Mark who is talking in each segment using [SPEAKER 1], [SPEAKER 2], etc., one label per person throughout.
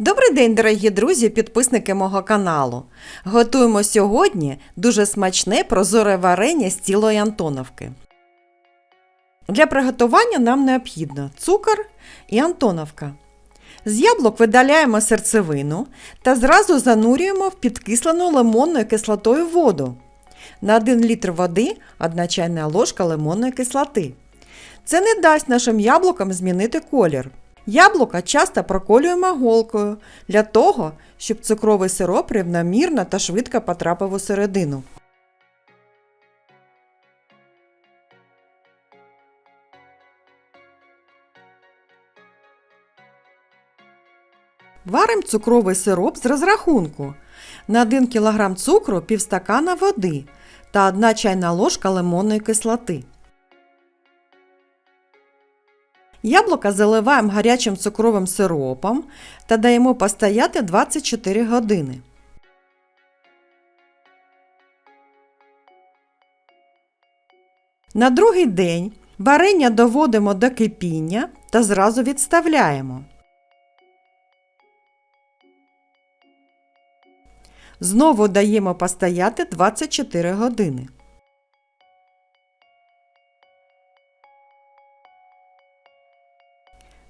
[SPEAKER 1] Добрий день, дорогі друзі, підписники мого каналу. Готуємо сьогодні дуже смачне прозоре варення з цілої Антоновки. Для приготування нам необхідно цукор і Антоновка. З яблук видаляємо серцевину та зразу занурюємо в підкислену лимонною кислотою воду. На 1 літр води 1 чайна ложка лимонної кислоти. Це не дасть нашим яблукам змінити колір. Яблука часто проколюємо голкою для того, щоб цукровий сироп рівномірно та швидко потрапив у середину. Варимо цукровий сироп з розрахунку. На 1 кг цукру півстакана води та 1 чайна ложка лимонної кислоти. Яблука заливаємо гарячим цукровим сиропом та даємо постояти 24 години. На другий день варення доводимо до кипіння та зразу відставляємо. Знову даємо постояти 24 години.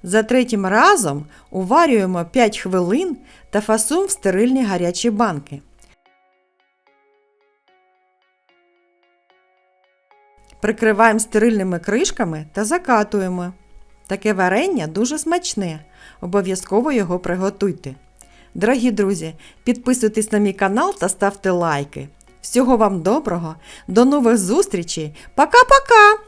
[SPEAKER 1] За третім разом уварюємо 5 хвилин та фасуємо в стерильні гарячі банки. Прикриваємо стерильними кришками та закатуємо. Таке варення дуже смачне. Обов'язково його приготуйте. Дорогі друзі, підписуйтесь на мій канал та ставте лайки. Всього вам доброго, до нових зустрічей. Пока-пока!